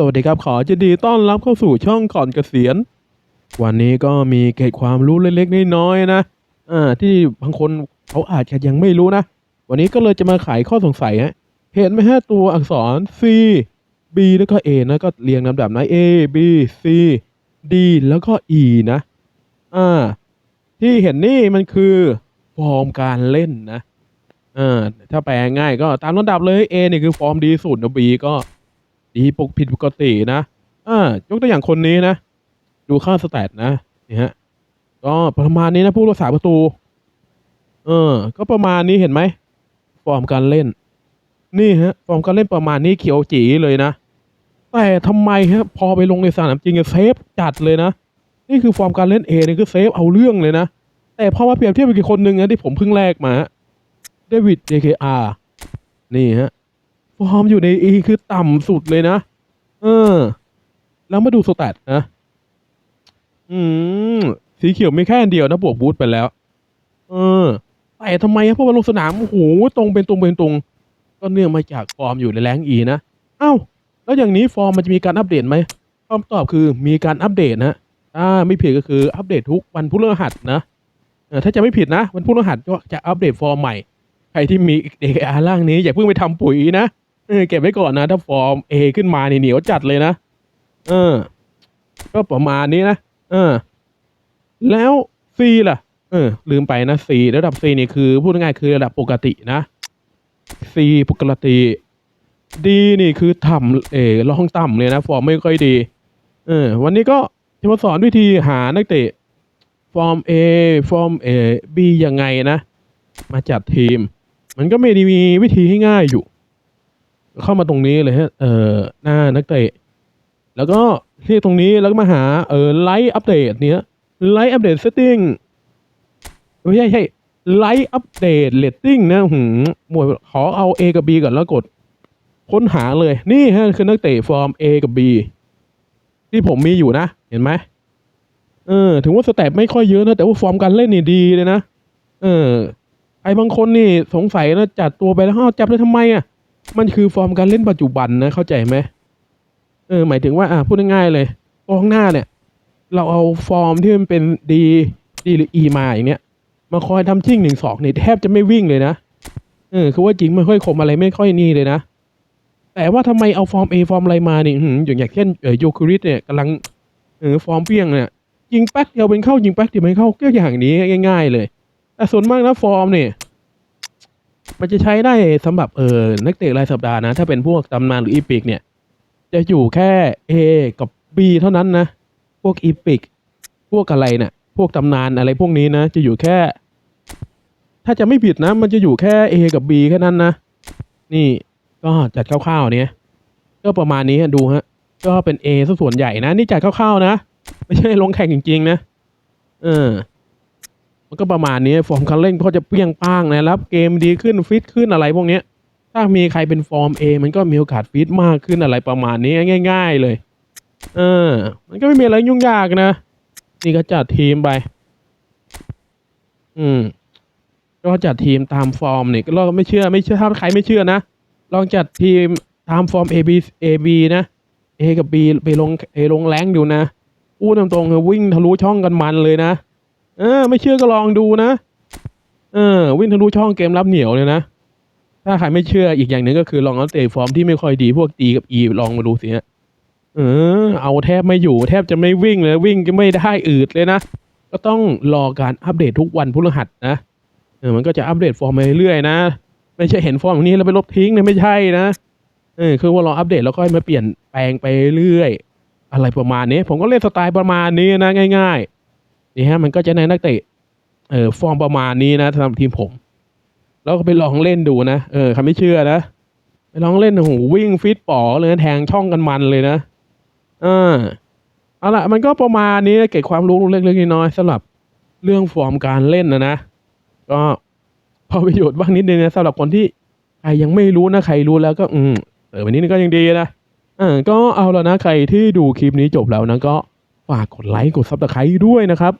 สวัสดีครับขอยินดีต้อนรับเข้าสู่ช่องก่อนเกษียณ วันนี้ก็มีเกร็ดความรู้เล็กๆน้อยๆนะอ่าที่บางคนเขาอาจจะยังไม่รู้นะ วันนี้ก็เลยจะมาไขข้อสงสัยฮะเห็นไหมฮะตัวอักษร C B แล้วก็ A นะก็เรียงลำดับนะ A B C D แล้วก็ E นะอ่าที่เห็นนี่มันคือฟอร์มการเล่นนะอ่าถ้าแปลง่ายก็ตามลำดับเลย A นี่คือฟอร์มดีสุดนะ B ก็ ดีปกผิดปกตินะอ่ายกตัวอย่างคนนี้นะ ดูค่าสแตทนะนี่ฮะก็ประมาณนี้นะผู้รักษาประตู เออ ก็ประมาณนี้เห็นไหมฟอร์มการเล่น นี่ฮะฟอร์มการเล่นประมาณนี้เขียวจีเลยนะแต่ทำไมฮะพอไปลงในสนามจริงเซฟจัดเลยนะนี่คือฟอร์มการเล่นเอนี่คือเซฟเอาเรื่องเลยนะแต่พอมาเปรียบเทียบกับคนหนึ่งนะที่ผมเพิ่งแลกมาเดวิด JKR นี่ฮะ ฟอร์มอยู่ใน E คือต่ำสุดเลยนะ เออ แล้วมาดูสแตทนะ อืม สีเขียวมีแค่อันเดียวนะ บวกบูทไปแล้ว เออ แต่ทำไมอะเพราะว่าลงสนาม โอ้โห ตรงเป็นตรงเป็นตรง ก็เนื่องมาจากฟอร์มอยู่ในแรงอีนะ เอ้า แล้วอย่างนี้ฟอร์มมันจะมีการอัปเดตไหมคำตอบคือมีการอัปเดตนะอ่าไม่ผิดก็คืออัปเดตทุกวันพฤหัสนะถ้าจะไม่ผิดนะวันพฤหัสก็จะอัปเดตฟอร์มใหม่ ใครที่มีเด็กอาร่างนี้อย่าเพิ่งไปทำปุ๋ยนะ เออเก็บไว้ก่อนนะ ถ้าฟอร์ม A ขึ้นมานี่เหนียวจัดเลยนะเออ ก็ประมาณนี้นะเออ แล้ว C ล่ะ เออ ลืมไปนะ C ระดับ C นี่คือพูดง่ายๆคือระดับปกตินะ C ปกติ D นี่คือต่ำเออลองต่ำเลยนะฟอร์มไม่ค่อยดี เออ วันนี้ก็จะมาสอนวิธีหานักเตะฟอร์ม A ฟอร์ม A B ยังไงนะ มาจัดทีม มันก็ไม่ได้มีวิธีให้ง่ายอยู่ เข้ามาตรงนี้เลยฮะ เออหน้านักเตะ แล้วก็ที่ตรงนี้แล้วก็มาหาเออไลท์อัปเดตเนี้ยไลท์อัปเดตเซตติ้งไม่ใช่ใช่ไลท์อัปเดตเลตติ้งนะหืมหมวดขอเอา A กับ B ก่อนแล้วกด ค้นหาเลย นี่ฮะคือนักเตะฟอร์ม A กับ B ที่ผมมีอยู่นะ เห็นไหมเออ ถึงว่าสแตทไม่ค่อยเยอะนะ แต่ว่าฟอร์มการเล่นนี่ดีเลยนะ เออไอ้บางคนนี่สงสัยนะจัดตัวไปแล้วเอ้าจับเลยทำไมอะ มันคือฟอร์มการเล่นปัจจุบันนะเข้าใจไหมเออหมายถึงว่าอะพูดง่ายๆเลยกองหน้าเนี่ย เราเอาฟอร์มที่มันเป็นดีดีหรืออีมาอย่างเนี้ยมาคอยทำชิ่งหนึ่งสองนี่ยแทบจะไม่วิ่งเลยนะเออคือว่าจริงไม่ค่อยคมอะไรไม่ค่อยนี่เลยนะแต่ว่าทำไมเอาฟอร์ม A ฟอร์มอะไรมาเนี่หืมอย่างอย่างเช่นเออโยคูริสเนี่ยกำลังเออฟอร์มเปี้ยงเนี่ยยิงแป๊กเดียวเป็นเข้ายิงแป๊กเดียวเป็นเข้าก็อย่างนี้ง่าย ๆ เลย แต่ส่วนมากนะฟอร์มเนี่ย มันจะใช้ได้สำหรับเออนักเตะรายสัปดาห์นะ ถ้าเป็นพวกตำนานหรืออีพิกเนี่ย จะอยู่แค่ A กับ B เท่านั้นนะ พวกอีพิกพวกอะไรเนี่ยพวกตำนานอะไรพวกนี้นะ จะอยู่แค่ ถ้าจะไม่ผิดนะ มันจะอยู่แค่ A กับ B แค่นั้นนะ นี่ก็จัดคร่าวๆเนี่ยก็ประมาณนี้ดูฮะ ก็เป็น A ส่วนใหญ่นะ นี่จัดคร่าวๆนะ ไม่ใช่ลงแข่งจริงๆนะ เออ มันก็ประมาณนี้ฟอร์มคันเร่งก็จะเปรี้ยงป้างนะรับเกมดีขึ้นฟิตขึ้นอะไรพวกนี้ถ้ามีใครเป็นฟอร์ม A มันก็มีโอกาสฟิตมากขึ้นอะไรประมาณนี้ง่าย ๆ เลย เออ มันก็ไม่มีอะไรยุ่งยากนะ นี่ก็จัดทีมไป อืม ก็จัดทีมตามฟอร์มเนี่ยก็ลองไม่เชื่อไม่เชื่อถ้าใครไม่เชื่อนะลองจัดทีมตามฟอร์ม A B A B นะ A กับ B ไปลงเอลงแรงดูนะอู้ตรงๆคือวิ่งทะลุช่องกันมันเลยนะ เออ ไม่เชื่อก็ลองดูนะ เออ วิ่งทะลุช่องเกมรับเหนียวเลยนะ ถ้าใครไม่เชื่ออีกอย่างหนึ่งก็คือลองเอาเตะฟอร์มที่ไม่ค่อยดีพวก D กับ E ลองมาดูสิฮะเออ เอาแทบไม่อยู่ แทบจะไม่วิ่งเลยวิ่งก็ไม่ได้อืดเลยนะ ก็ต้องรอการอัปเดตทุกวันพฤหัสนะ เออ มันก็จะอัปเดตฟอร์มไปเรื่อยๆนะ ไม่ใช่เห็นฟอร์มอย่างนี้แล้วไปลบทิ้งเนี่ยไม่ใช่นะ เออ คือว่าเราอัปเดตแล้วก็มาเปลี่ยนแปลงไปเรื่อยๆอะไรประมาณนี้ ผมก็เล่นสไตล์ประมาณนี้นะง่าย ๆ นี่ฮะมันก็จะในนักเตะเออฟอร์มประมาณนี้นะสำหรับทีมผม แล้วก็ไปลองเล่นดูนะเออใครไม่เชื่อนะไปลองเล่นโอ้โหวิ่งฟิตป๋อเลยนะแทงช่องกันมันเลยนะอ่าเอาละมันก็ประมาณนี้เก็บความรู้เล็กๆน้อยๆสำหรับเรื่องฟอร์มการเล่นนะนะ ก็พอประโยชน์บ้างนิดนึงนะสำหรับคนที่ใครยังไม่รู้นะใครรู้แล้วก็อืมเออวันนี้ก็ยังดีนะเออก็เอาแล้วนะใครที่ดูคลิปนี้จบแล้วนะก็ฝากกดไลค์กดซับสไครต์ด้วยนะครับ